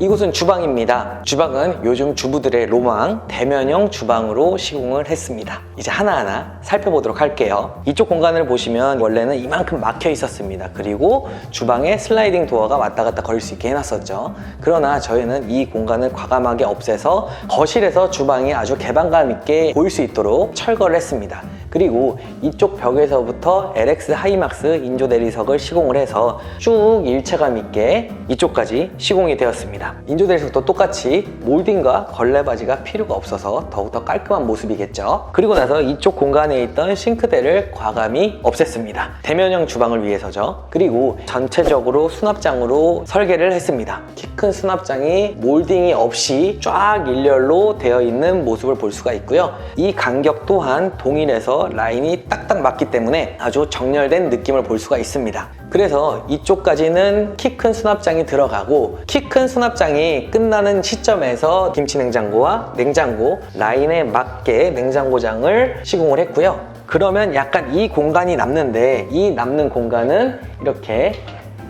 이곳은 주방입니다. 주방은 요즘 주부들의 로망 대면형 주방으로 시공을 했습니다. 이제 하나하나 살펴보도록 할게요. 이쪽 공간을 보시면 원래는 이만큼 막혀 있었습니다. 그리고 주방에 슬라이딩 도어가 왔다 갔다 걸릴 수 있게 해놨었죠. 그러나 저희는 이 공간을 과감하게 없애서 거실에서 주방이 아주 개방감 있게 보일 수 있도록 철거를 했습니다. 그리고 이쪽 벽에서부터 LX 하이막스 인조 내리석을 시공을 해서 쭉 일체감 있게 이쪽까지 시공이 되었습니다. 인조 내리석도 똑같이 몰딩과 걸레바지가 필요가 없어서 더욱더 깔끔한 모습이겠죠. 그리고 나서 이쪽 공간에 있던 싱크대를 과감히 없앴습니다. 대면형 주방을 위해서죠. 그리고 전체적으로 수납장으로 설계를 했습니다. 키 큰 수납장이 몰딩이 없이 쫙 일렬로 되어 있는 모습을 볼 수가 있고요. 이 간격 또한 동일해서 라인이 딱딱 맞기 때문에 아주 정렬된 느낌을 볼 수가 있습니다. 그래서 이쪽까지는 키 큰 수납장이 들어가고 키 큰 수납장이 끝나는 시점에서 김치 냉장고와 냉장고 라인에 맞게 냉장고장을 시공을 했고요. 그러면 약간 이 공간이 남는데 이 남는 공간은 이렇게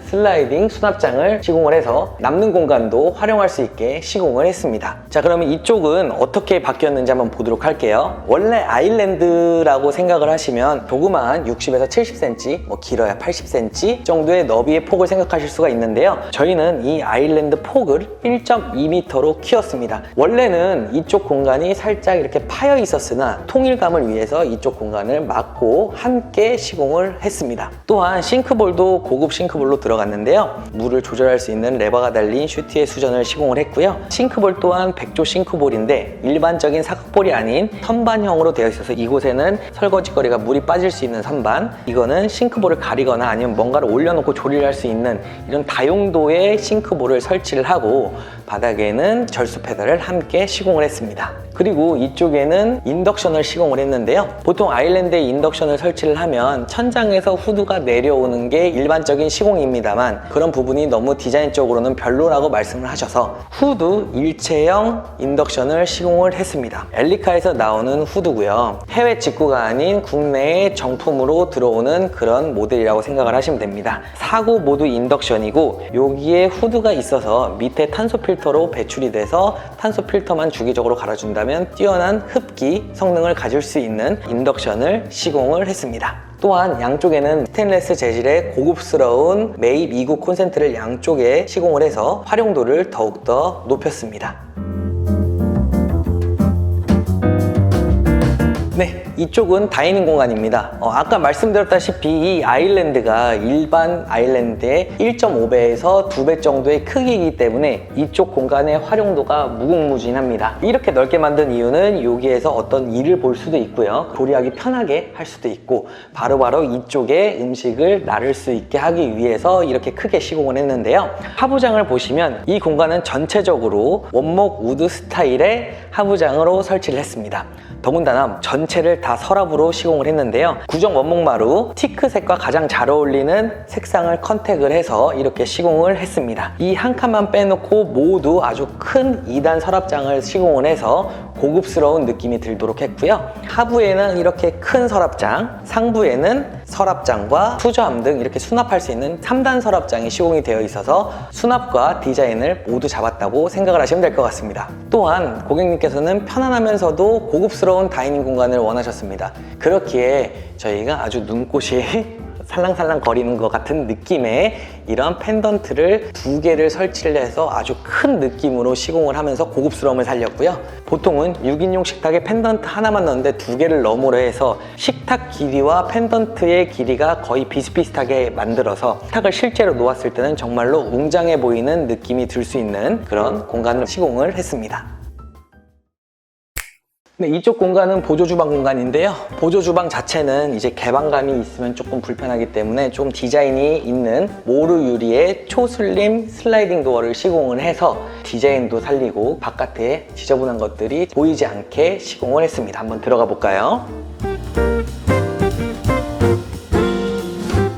슬라이딩 수납장을 시공을 해서 남는 공간도 활용할 수 있게 시공을 했습니다. 자, 그러면 이쪽은 어떻게 바뀌었는지 한번 보도록 할게요. 원래 아일랜드라고 생각을 하시면 조그마한 60에서 70cm, 뭐 길어야 80cm 정도의 너비의 폭을 생각하실 수가 있는데요. 저희는 이 아일랜드 폭을 1.2m로 키웠습니다. 원래는 이쪽 공간이 살짝 이렇게 파여 있었으나 통일감을 위해서 이쪽 공간을 막고 함께 시공을 했습니다. 또한 싱크볼도 고급 싱크볼로 들어 갔는데요. 물을 조절할 수 있는 레버가 달린 슈트의 수전을 시공을 했고요. 싱크볼 또한 백조 싱크볼인데 일반적인 사각볼이 아닌 선반형으로 되어 있어서 이곳에는 설거지거리가 물이 빠질 수 있는 선반 이거는 싱크볼을 가리거나 아니면 뭔가를 올려놓고 조리를 할 수 있는 이런 다용도의 싱크볼을 설치를 하고 바닥에는 절수 페달을 함께 시공을 했습니다. 그리고 이쪽에는 인덕션을 시공을 했는데요. 보통 아일랜드에 인덕션을 설치를 하면 천장에서 후드가 내려오는 게 일반적인 시공입니다 만 그런 부분이 너무 디자인적으로는 별로라고 말씀을 하셔서 후드 일체형 인덕션을 시공을 했습니다. 엘리카에서 나오는 후드고요. 해외 직구가 아닌 국내의 정품으로 들어오는 그런 모델이라고 생각을 하시면 됩니다. 사고 모두 인덕션이고 여기에 후드가 있어서 밑에 탄소 필터로 배출이 돼서 탄소 필터만 주기적으로 갈아준다면 뛰어난 흡기 성능을 가질 수 있는 인덕션을 시공을 했습니다. 또한 양쪽에는 스테인레스 재질의 고급스러운 매입 2구 콘센트를 양쪽에 시공을 해서 활용도를 더욱더 높였습니다. 네, 이쪽은 다이닝 공간입니다. 어, 아까 말씀드렸다시피 이 아일랜드가 일반 아일랜드의 1.5배에서 2배 정도의 크기이기 때문에 이쪽 공간의 활용도가 무궁무진합니다. 이렇게 넓게 만든 이유는 여기에서 어떤 일을 볼 수도 있고요. 조리하기 편하게 할 수도 있고 바로바로 이쪽에 음식을 나를 수 있게 하기 위해서 이렇게 크게 시공을 했는데요. 하부장을 보시면 이 공간은 전체적으로 원목 우드 스타일의 하부장으로 설치를 했습니다. 더군다나 전체를 다 서랍으로 시공을 했는데요. 구정 원목마루 티크색과 가장 잘 어울리는 색상을 컨택을 해서 이렇게 시공을 했습니다. 이 한 칸만 빼놓고 모두 아주 큰 2단 서랍장을 시공을 해서 고급스러운 느낌이 들도록 했고요. 하부에는 이렇게 큰 서랍장, 상부에는 서랍장과 수저함 등 이렇게 수납할 수 있는 3단 서랍장이 시공이 되어 있어서 수납과 디자인을 모두 잡았다고 생각을 하시면 될 것 같습니다. 또한 고객님께서는 편안하면서도 고급스러운 다이닝 공간을 원하셨습니다. 그렇기에 저희가 아주 눈꽃이 살랑살랑 거리는 것 같은 느낌의 이런 펜던트를 두 개를 설치를 해서 아주 큰 느낌으로 시공을 하면서 고급스러움을 살렸고요. 보통은 6인용 식탁에 펜던트 하나만 넣는데 두 개를 너머로 해서 식탁 길이와 펜던트의 길이가 거의 비슷비슷하게 만들어서 식탁을 실제로 놓았을 때는 정말로 웅장해 보이는 느낌이 들 수 있는 그런 공간을 시공을 했습니다. 네, 이쪽 공간은 보조 주방 공간인데요. 보조 주방 자체는 이제 개방감이 있으면 조금 불편하기 때문에 좀 디자인이 있는 모루 유리의 초슬림 슬라이딩 도어를 시공을 해서 디자인도 살리고 바깥에 지저분한 것들이 보이지 않게 시공을 했습니다. 한번 들어가 볼까요?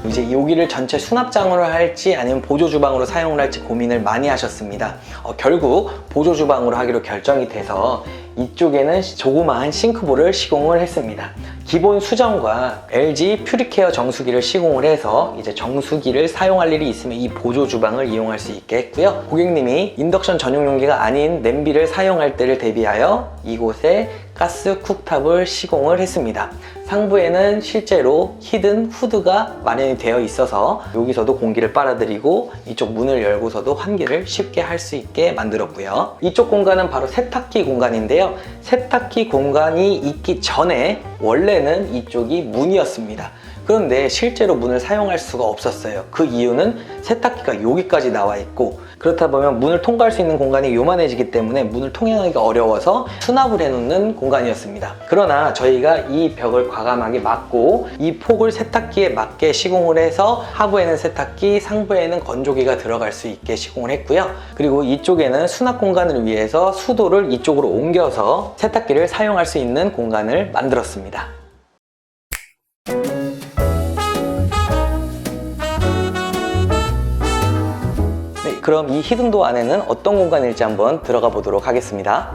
이제 여기를 전체 수납장으로 할지 아니면 보조 주방으로 사용을 할지 고민을 많이 하셨습니다. 어, 결국 보조 주방으로 하기로 결정이 돼서 이쪽에는 조그마한 싱크볼을 시공을 했습니다. 기본 수정과 LG 퓨리케어 정수기를 시공을 해서 이제 정수기를 사용할 일이 있으면 이 보조 주방을 이용할 수 있게 했고요. 고객님이 인덕션 전용 용기가 아닌 냄비를 사용할 때를 대비하여 이곳에 가스 쿡탑을 시공을 했습니다. 상부에는 실제로 히든 후드가 마련이 되어 있어서 여기서도 공기를 빨아들이고 이쪽 문을 열고서도 환기를 쉽게 할 수 있게 만들었고요. 이쪽 공간은 바로 세탁기 공간인데요. 세탁기 공간이 있기 전에 원래는 이쪽이 문이었습니다. 그런데 실제로 문을 사용할 수가 없었어요. 그 이유는 세탁기가 여기까지 나와 있고 그렇다 보면 문을 통과할 수 있는 공간이 요만해지기 때문에 문을 통행하기가 어려워서 수납을 해놓는 공간이었습니다. 그러나 저희가 이 벽을 과감하게 막고 이 폭을 세탁기에 맞게 시공을 해서 하부에는 세탁기, 상부에는 건조기가 들어갈 수 있게 시공을 했고요. 그리고 이쪽에는 수납 공간을 위해서 수도를 이쪽으로 옮겨서 세탁기를 사용할 수 있는 공간을 만들었습니다. 그럼 이 히든도 안에는 어떤 공간일지 한번 들어가 보도록 하겠습니다.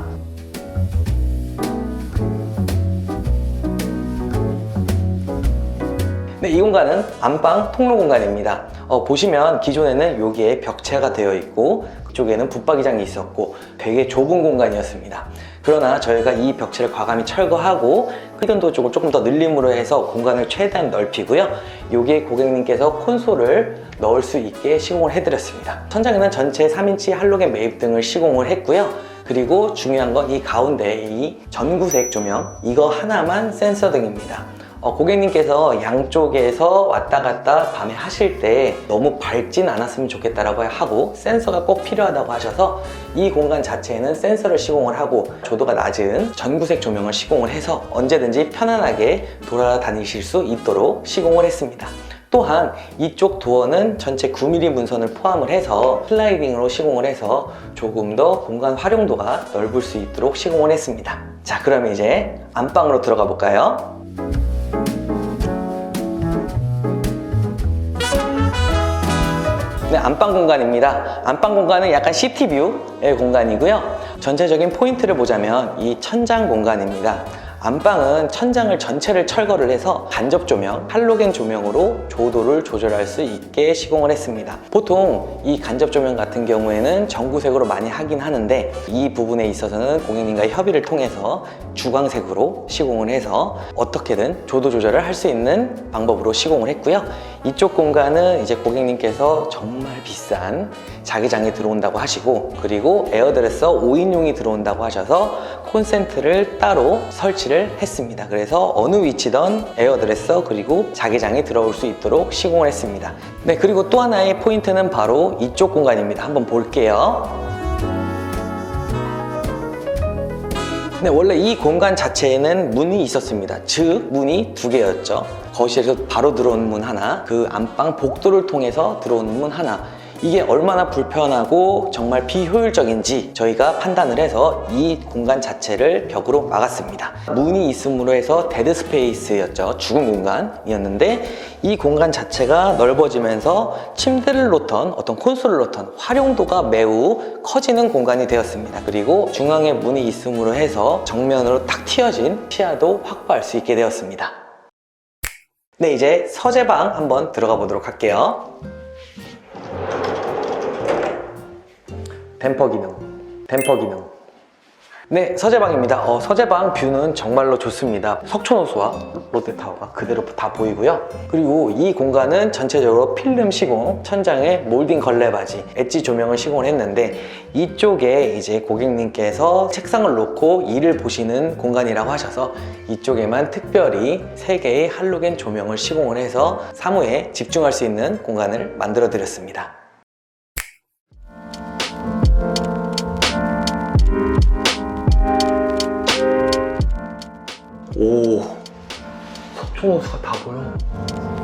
네, 이 공간은 안방 통로 공간입니다. 어, 보시면 기존에는 여기에 벽체가 되어 있고 그쪽에는 붙박이장이 있었고 되게 좁은 공간이었습니다. 그러나 저희가 이 벽체를 과감히 철거하고 히든도 쪽을 조금 더 늘림으로 해서 공간을 최대한 넓히고요. 여기에 고객님께서 콘솔을 넣을 수 있게 시공을 해드렸습니다. 천장에는 전체 3인치 할로겐 매입 등을 시공을 했고요. 그리고 중요한 건 이 가운데 이 전구색 조명 이거 하나만 센서 등입니다. 어, 고객님께서 양쪽에서 왔다 갔다 밤에 하실 때 너무 밝진 않았으면 좋겠다라고 하고 센서가 꼭 필요하다고 하셔서 이 공간 자체에는 센서를 시공을 하고 조도가 낮은 전구색 조명을 시공을 해서 언제든지 편안하게 돌아다니실 수 있도록 시공을 했습니다. 또한 이쪽 도어는 전체 9mm 문선을 포함을 해서 슬라이딩으로 시공을 해서 조금 더 공간 활용도가 넓을 수 있도록 시공을 했습니다. 자, 그럼 이제 안방으로 들어가 볼까요? 안방 공간입니다. 안방 공간은 약간 시티뷰의 공간이고요. 전체적인 포인트를 보자면 이 천장 공간입니다. 안방은 천장을 전체를 철거를 해서 간접 조명, 할로겐 조명으로 조도를 조절할 수 있게 시공을 했습니다. 보통 이 간접 조명 같은 경우에는 전구색으로 많이 하긴 하는데 이 부분에 있어서는 고객님과의 협의를 통해서 주광색으로 시공을 해서 어떻게든 조도 조절을 할 수 있는 방법으로 시공을 했고요. 이쪽 공간은 이제 고객님께서 정말 비싼 자기장이 들어온다고 하시고 그리고 에어드레서 5인용이 들어온다고 하셔서 콘센트를 따로 설치를 했습니다. 그래서 어느 위치던 에어드레서 그리고 자기장이 들어올 수 있도록 시공을 했습니다. 네, 그리고 또 하나의 포인트는 바로 이쪽 공간입니다. 한번 볼게요. 네, 원래 이 공간 자체에는 문이 있었습니다. 즉, 문이 두 개였죠. 거실에서 바로 들어오는 문 하나, 그 안방 복도를 통해서 들어오는 문 하나. 이게 얼마나 불편하고 정말 비효율적인지 저희가 판단을 해서 이 공간 자체를 벽으로 막았습니다. 문이 있음으로 해서 데드 스페이스였죠. 죽은 공간이었는데 이 공간 자체가 넓어지면서 침대를 놓던 어떤 콘솔을 놓던 활용도가 매우 커지는 공간이 되었습니다. 그리고 중앙에 문이 있음으로 해서 정면으로 탁 튀어진 시야도 확보할 수 있게 되었습니다. 네, 이제 서재방 한번 들어가 보도록 할게요. 댐퍼 기능, 댐퍼 기능. 네, 서재방입니다. 어, 서재방 뷰는 정말로 좋습니다. 석촌호수와 롯데타워가 그대로 다 보이고요. 그리고 이 공간은 전체적으로 필름 시공, 천장에 몰딩 걸레바지, 엣지 조명을 시공을 했는데 이쪽에 이제 고객님께서 책상을 놓고 일을 보시는 공간이라고 하셔서 이쪽에만 특별히 3개의 할로겐 조명을 시공을 해서 사무에 집중할 수 있는 공간을 만들어 드렸습니다. 오, 석촌호수가 다 보여.